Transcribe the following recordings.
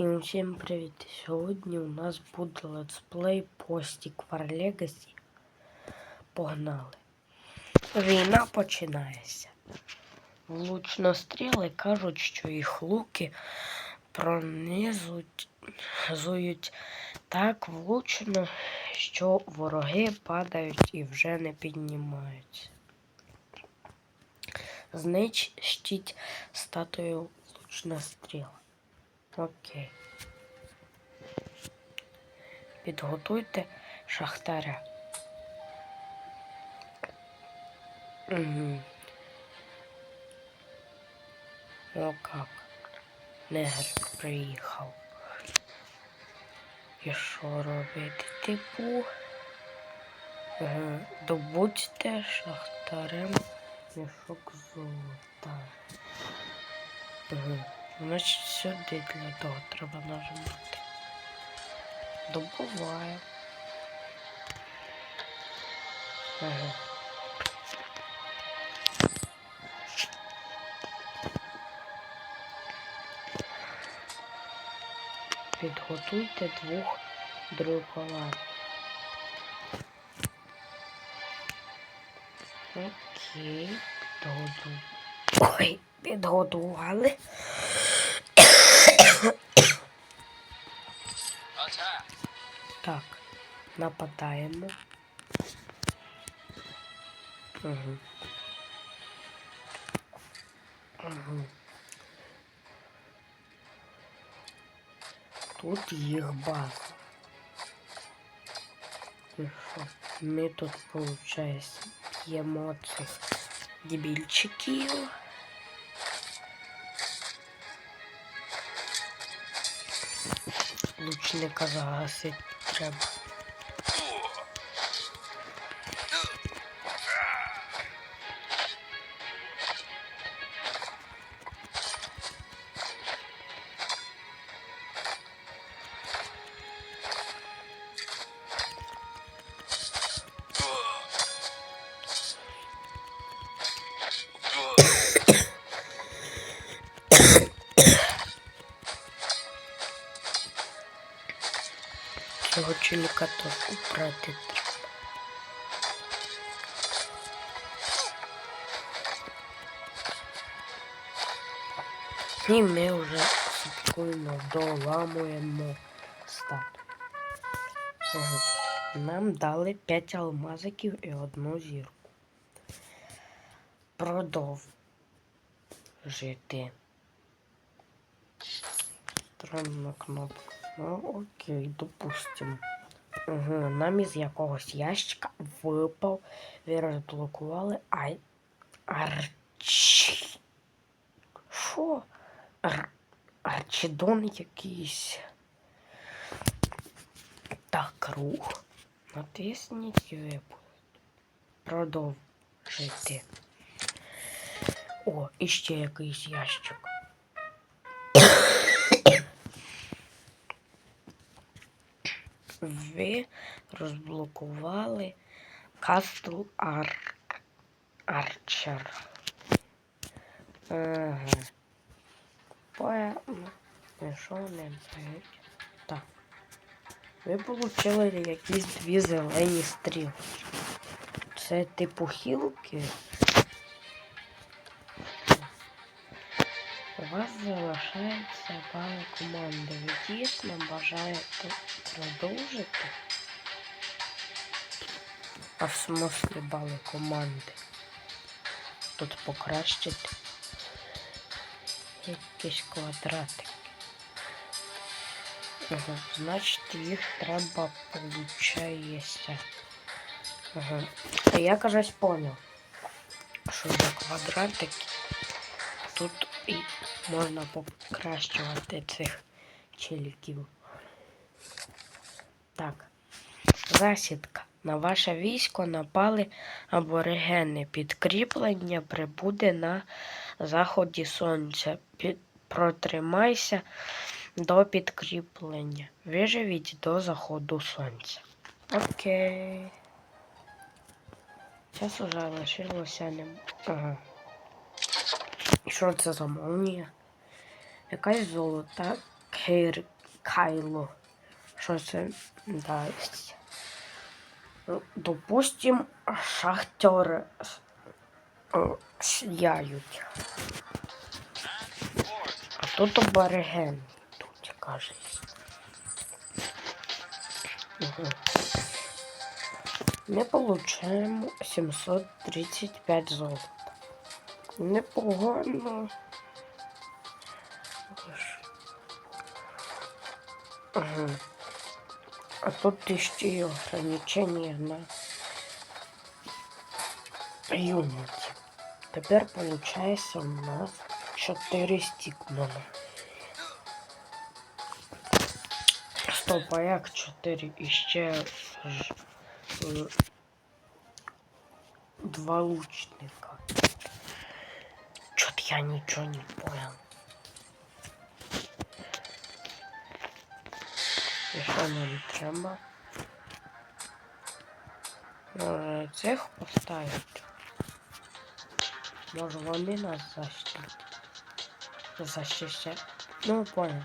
І усім привіт! Сьогодні у нас буде летсплей по Stick Legacy. Погнали! Війна починається. Влучностріли кажуть, що їх луки пронизують так влучно, що вороги падають і вже не піднімаються. Знищіть статую лучностріла. Окей. Підготуйте шахтаря. Угу. О как. Негр приїхав. І що робити? Типу. Угу. Добудьте шахтарем мішок золота. Угу. Значить, сюди для того треба нажимати. Добуває. Ага. Підготуйте двох драколат. Окей, підготуй. Ой, підготували. нападаємо. Угу. Угу. Тут їх база. І що? Ми тут, виходить, п'ємо цих дебільчиків. Лучника загасить треба. Теж убрати треба. І ми вже спокійно доламуємо статую. Ага. Нам дали 5 алмазиків і одну зірку. Продовжити. Странна кнопка. Ну окей, допустимо. Нам із якогось ящика випав. Ви розблокували ай. Арчі. Що? Ар... Арчидон якийсь. Так, рух. Натисніть випуск. Продовжити. О, і ще якийсь ящик. Ви розблокували Castle Ar... Archer. Ага. Що не дають. Так. Ви отримали якісь дві зелені стрілки. Це типу хілки. У вас залишається бали команди. Ви дійсно бажаєте продовжити? А в смислі бали команди? Тут покращити якісь квадратики. Ага, значить їх треба получається. Ага. Я кажись понял, що за квадратики тут і можна покращувати цих челіків. Так, засідка. На ваше військо напали аборигени. Підкріплення прибуде на заході сонця. Під... Протримайся до підкріплення. Виживіть до заходу сонця. Окей. Зараз уже лишилося не. Ага. Що це за молнія? Якась золота Кир... Кайло. Що це дасть? Ну, Допустим, шахтери сяють. А тут абориген. Тут. Угу. Ми получаємо 735 золота. Непогано. А тут еще и ограничения на юнити. Теперь получается у нас 4 стикмана. Стоп, а як 4 і ще два лучника. Чё-то я ничего не понял. І що нам треба? Може цих поставити? Може вони нас защитять? Защищать? Ну, понял.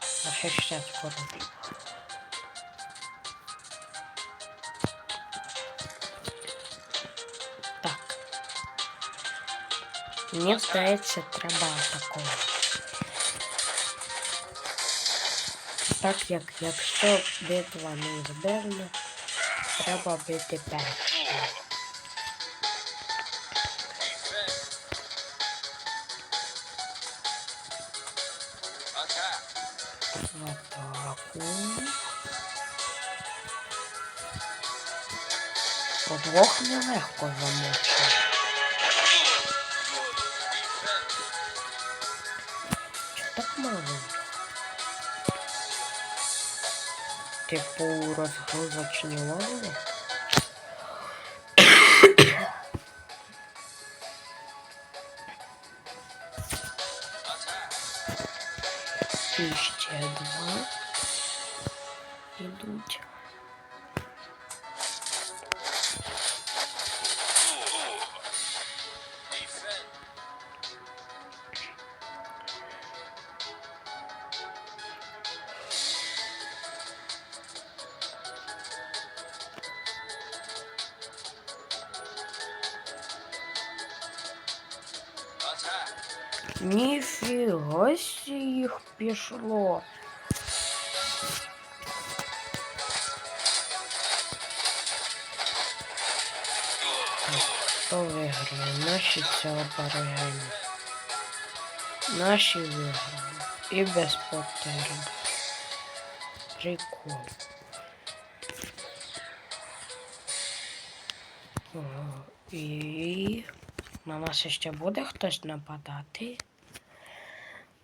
Защищать будуть. Так. Мені здається, треба такого. Так як якщо битва не зберне, треба бити першим. Атаку. Удвох нелегко замочити. Типу розгрузочні лаври? Ніфіга їх пішло. Хто виграє? Наші це оберегені. Наші виграли. І без потери. Прикол. О, І на нас ще буде хтось нападати.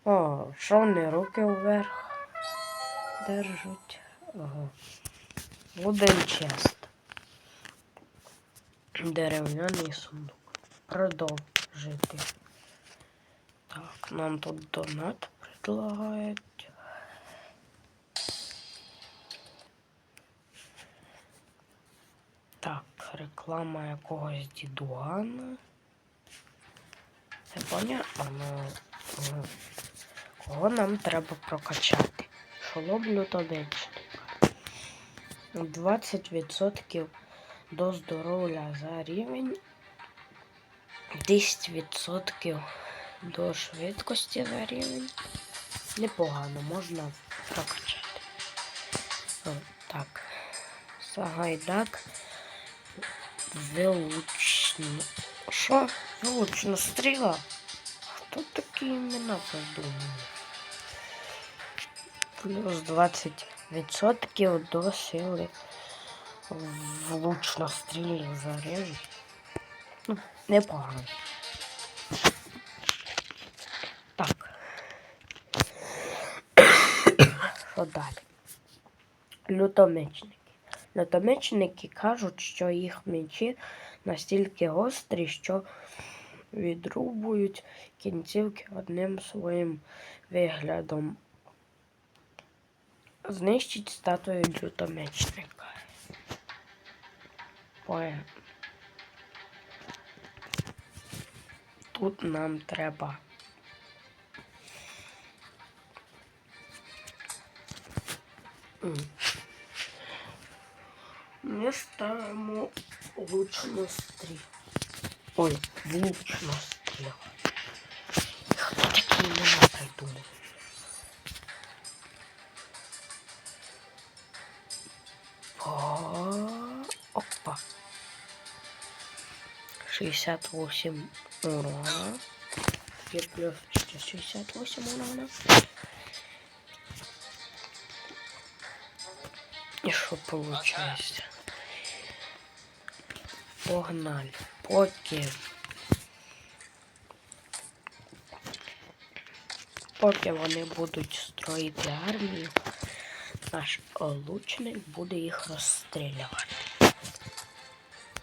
О, що вони руки вверх держать. Ага. Один чест. Дерев'яний сундук. Продовжити. Так, нам тут донат предлагають. Так, реклама якогось дідугана. Це понятно, ну, кого нам треба прокачати? Шолом лютовичника. 20% до здоров'я за рівень. 10% до швидкості за рівень. Непогано, можна прокачати. О, так. Сагайдак. Вилучно. Що? Вилучно стріла? Хто такі імена придумав? Плюс 20% до сили влучно стрільних зарядів. Ну, непогано. Так. Що далі? Лютомечники. Лютомечники кажуть, що їх мечі настільки гострі, що відрубують кінцівки одним своїм виглядом. Знищить статую лютомечника. Тут нам треба. Ми ставимо луч на. Ой, влучну стріл. Хто такі імена придумав? О, Опа. 68 урона. И плюс еще 68 урона. И что получается? Погнали. Поки. Поки вони будуть строїти армію, наш лучник буде їх розстрілювати.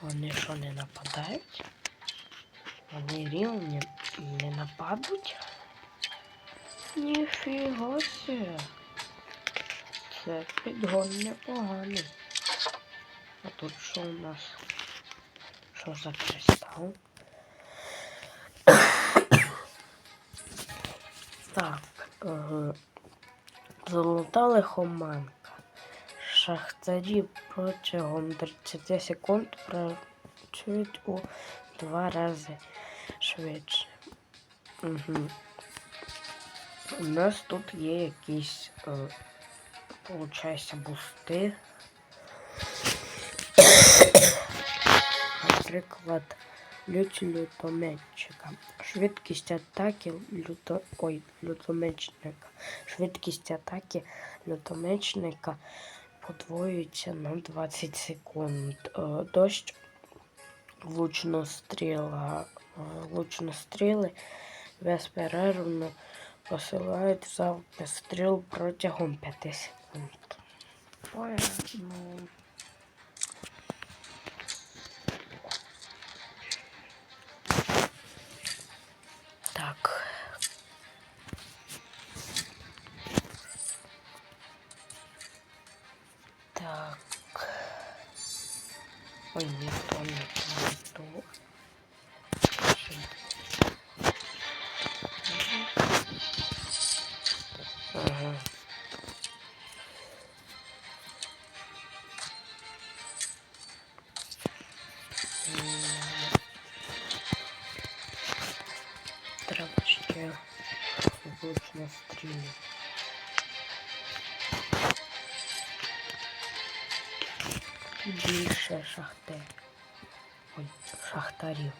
Вони що не нападають? Вони рівні не нападуть? Ніфіга себе. Це підгон непоганий. А тут що у нас? Що за кристал? так. Ага. Золота лихоманка. Шахтарі протягом 30 секунд працюють у два рази швидше. Угу. У нас тут є якісь, е, получається, бусти. Наприклад, лють лютометчика. Швидкість атаки люто... Ой, лютомечника. Швидкість атаки лютомечника подвоюється на 20 секунд. Е, Дощ лучностріла. е, Лучностріли безперервно посилають залпи стріл протягом 5 секунд. Так. Не то. Ага. Треба ще влучно стріли. Більше шахтер. Ой, шахтарів.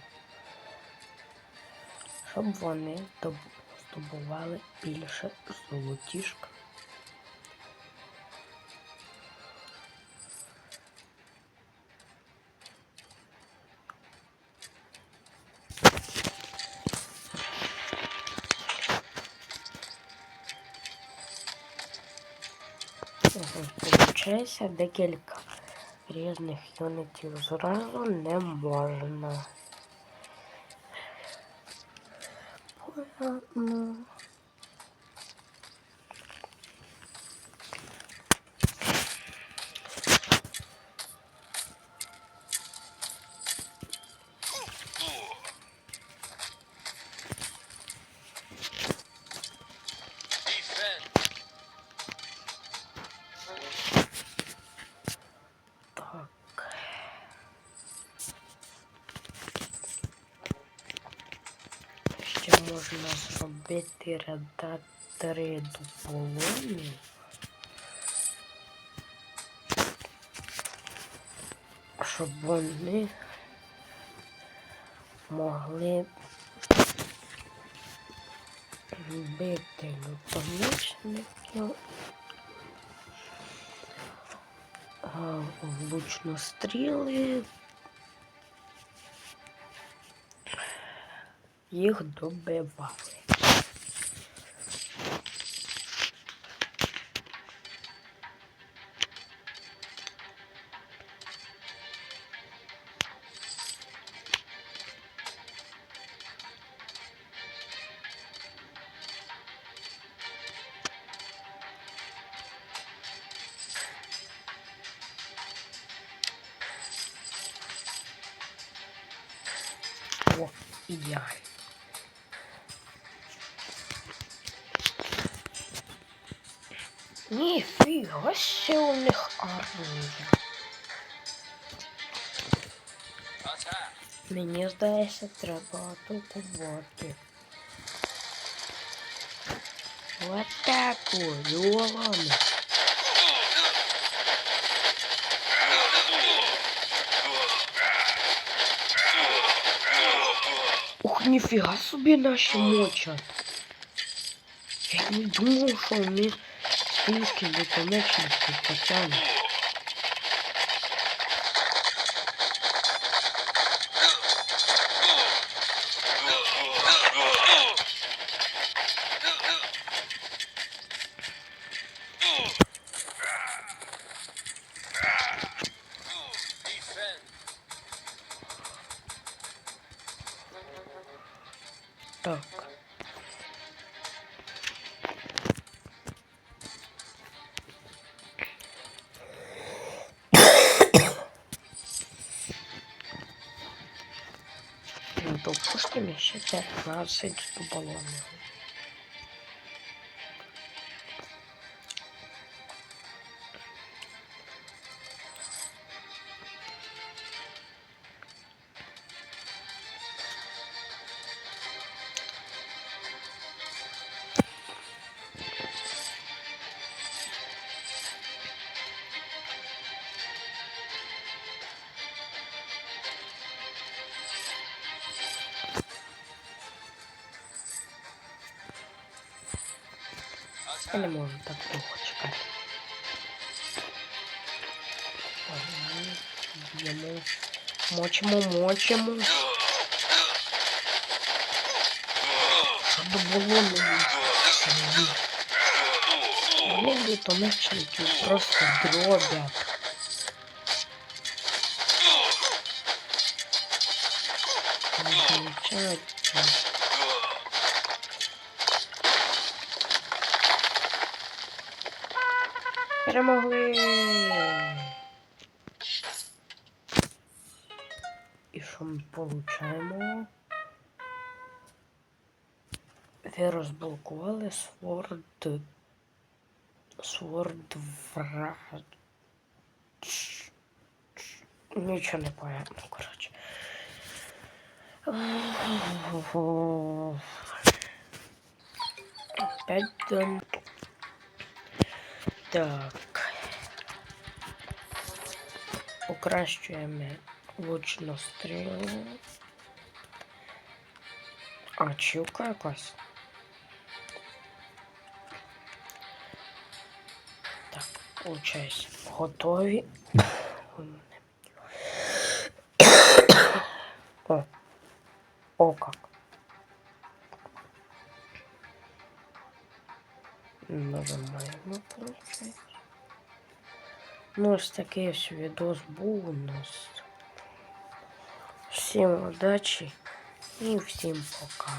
Щоб вони здобували більше золотішка. Получається декілька різних юнітів зразу не можна. Понятно. Можна зробити редактори дополонів. Щоб вони могли бити лютомічників влучно стріли. Їх добивали. О, ідеально. Ніфіга ще у них армія. Мені здається, треба атакувати. В атаку, Йолами. Ух, ніфіга собі наші мочать. Я й не думав, що вони стільки виконечності потягнуть. Так. Ну, допустим, ще 15 балонів. Я не можу так довго чекати. Б'ємо. Мочимо, мочимо. Що до було мені? то мечники просто дробять. Мечать Перемогли. І що ми получаємо? Ви розблокували Сворд. Сворд враг. Нічого не понятно, коротше. Опять дам. Так. Покращуємо лучну стрілу. А, чілка якась. Так, получається. Готові. О. О как. Ну, ось такий ось відос був у нас. Всім удачі і всім пока.